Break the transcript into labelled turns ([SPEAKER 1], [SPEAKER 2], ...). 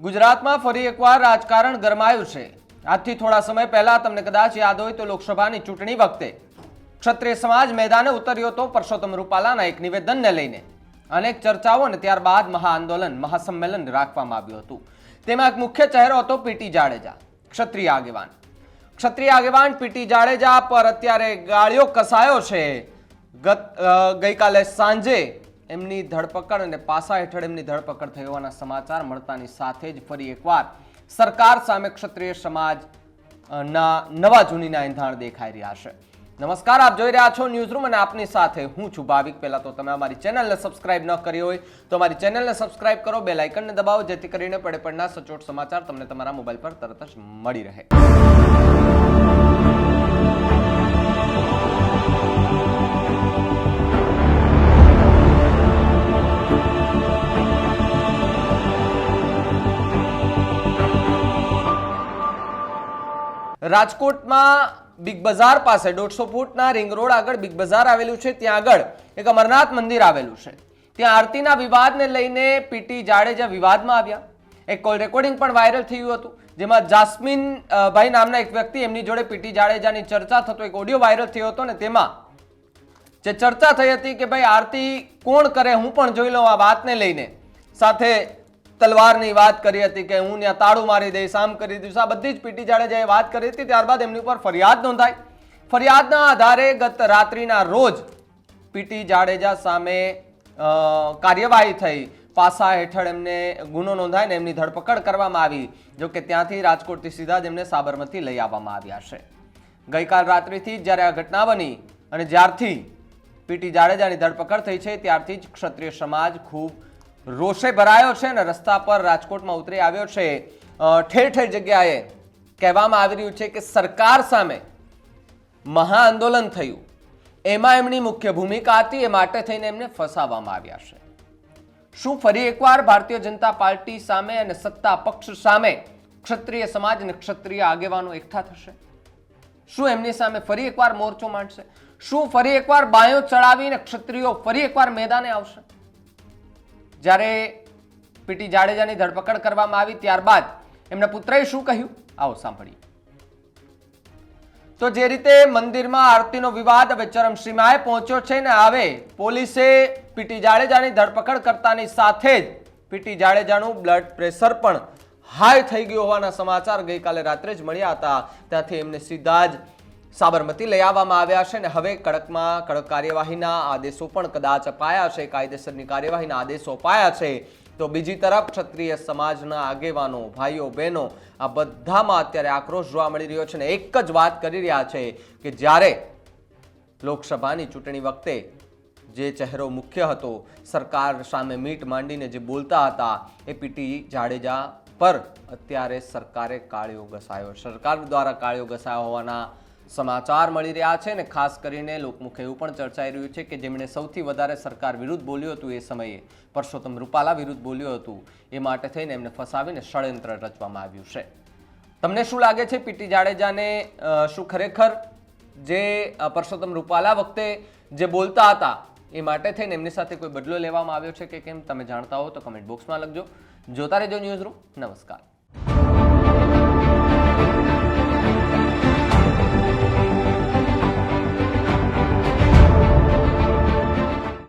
[SPEAKER 1] ગુજરાતમાં ફરી એકવાર રાજકારણ ગરમાયું છે. આજથી થોડા સમય પહેલા તમને કદાચ યાદ હોય તો લોકસભાની ચૂંટણી વખતે ક્ષત્રિય સમાજ મેદાને ઉતર્યો હતો પરસોત્તમ રૂપાલાના એક નિવેદનને લઈને અનેક ચર્ચાઓ અને ત્યારબાદ મહાઆંદોલન, મહાસંમેલન રાખવામાં આવ્યું હતું. તેમાં એક મુખ્ય ચહેરો હતો પીટી જાડેજા, ક્ષત્રિય આગેવાન. ક્ષત્રિય આગેવાન પીટી જાડેજા પર અત્યારે ગાળિયો કસાયો છે. ગઈકાલે સાંજે એમની ધરપકડ અને પાસા હેઠળ એમની ધરપકડ થઈ હોવાના સમાચાર મળતાની સાથે જ ફરી એકવાર સરકાર સામે ક્ષત્રિય સમાજ ના, નવા જૂનીના એંધાણ દેખાઈ રહ્યા છે. નમસ્કાર, આપ જોઈ રહ્યા છો ન્યૂઝ રૂમ અને આપની સાથે હું છું ભાવિક. પહેલા તો તમે અમારી ચેનલને સબસ્ક્રાઇબ ન કરી હોય તો અમારી ચેનલને સબસ્ક્રાઇબ કરો બે લાઇકનને દબાવો, જેથી કરીને પડે પડના સચોટ સમાચાર તમને તમારા મોબાઈલ પર તરત જ મળી રહે. રાજકોટમાં બિગ બજાર પાસે દોઢસો ફૂટના રિંગ રોડ આગળ બિગ બજાર આવેલું છે. ત્યાં આગળ એક અમરનાથ મંદિર આવેલું છે. ત્યાં આરતીના વિવાદને લઈને પીટી જાડેજા વિવાદમાં આવ્યા. એક કોલ રેકોર્ડિંગ પણ વાયરલ થયું હતું, જેમાં જાસ્મિન ભાઈ નામના એક વ્યક્તિ એમની જોડે પીટી જાડેજાની ચર્ચા થતો એક ઓડિયો વાયરલ થયો હતો ને તેમાં જે ચર્ચા થઈ હતી કે ભાઈ આરતી કોણ કરે હું પણ જોઈ લઉં આ વાતને લઈને. સાથે તલવારની વાત કરી હતી કે હું ત્યાં તાળું મારી દઈશ, આમ કરી દઈશ, આ બધી જ પીટી જાડેજાએ વાત કરી હતી, ત્યારબાદ એમની ઉપર ફરિયાદ નોંધાઈ. ફરિયાદના આધારે ગત રાત્રિના રોજ પીટી જાડેજા સામે કાર્યવાહી થઈ. પાસા હેઠળ એમને ગુનો નોંધાઈને એમની ધરપકડ કરવામાં આવી. જો કે ત્યાંથી રાજકોટથી સીધા જ એમને સાબરમતી લઈ આવવામાં આવ્યા છે. ગઈકાલ રાત્રિથી જ જ્યારે આ ઘટના બની અને જ્યારથી પીટી જાડેજાની ધરપકડ થઈ છે, ત્યારથી જ ક્ષત્રિય સમાજ ખૂબ રોષે ભરાયો છે અને રસ્તા પર રાજકોટમાં ઉતરી આવ્યો છે. ઠેર ઠેર જગ્યાએ કહેવામાં આવી રહ્યું છે કે સરકાર સામે મહાઆંદોલન થયું. એમાં એમની મુખ્ય ભૂમિકા હતી, એ માટે થઈને એમને ફસાવવામાં આવ્યા છે. શું ફરી એકવાર ભારતીય જનતા પાર્ટી સામે અને સત્તા પક્ષ સામે ક્ષત્રિય સમાજ અને ક્ષત્રિય આગેવાનો એકઠા થશે? શું એમની સામે ફરી એકવાર મોરચો માંડશે? શું ફરી એકવાર બાયો ચડાવીને ક્ષત્રિયો ફરી એકવાર મેદાને આવશે? જ્યારે પીટી જાડેજાની ધરપકડ કરવામાં આવી ત્યારબાદ એમના પુત્રએ શું કહ્યું? આવો સાંભળીએ. તો જે રીતે મંદિરમાં આરતીનો વિવાદ હવે ચરમસીમાએ પહોંચ્યો છે ને આવે, પોલીસે પીટી જાડેજાની ધરપકડ કરતાની સાથે જ પીટી જાડેજાનું બ્લડ પ્રેશર પણ હાઈ થઈ ગયું હોવાના સમાચાર ગઈકાલે રાત્રે જ મળ્યા હતા. ત્યાંથી એમને સીધા જ સાબરમતી લઈ આવવામાં આવ્યા છે ને હવે કડકમાં કડક કાર્યવાહીના આદેશો પણ કદાચ અપાયા છે, કાયદેસરની કાર્યવાહીના આદેશો અપાયા છે. તો બીજી તરફ ક્ષત્રિય સમાજના આગેવાનો, ભાઈઓ, બહેનો આ બધામાં અત્યારે આક્રોશ જોવા મળી રહ્યો છે ને એક જ વાત કરી રહ્યા છે કે જ્યારે લોકસભાની ચૂંટણી વખતે જે ચહેરો મુખ્ય હતો, સરકાર સામે મીટ માંડીને જે બોલતા હતા, એ પીટી જાડેજા પર અત્યારે સરકારે કાળિયો ઘસાયો. સરકાર દ્વારા કાળિયો ઘસાયો હોવાના સમાચાર મળી રહ્યા છે ને ખાસ કરીને લોકમુખે એવું પણ ચર્ચાઈ રહ્યું છે કે જેમણે સૌથી વધારે સરકાર વિરુદ્ધ બોલ્યું હતું એ સમયે પરસોત્તમ રૂપાલા વિરુદ્ધ બોલ્યું હતું, એ માટે થઈને એમને ફસાવીને ષડયંત્ર રચવામાં આવ્યું છે. તમને શું લાગે છે પીટી જાડેજાને શું ખરેખર જે પરસોત્તમ રૂપાલા વખતે જે બોલતા હતા એ માટે થઈને એમની સાથે કોઈ બદલો લેવામાં આવ્યો છે કે કેમ, તમે જાણતા હો તો કમેન્ટ બોક્સમાં લખજો. જોતા રહેજો ન્યૂઝ રૂમ. નમસ્કાર.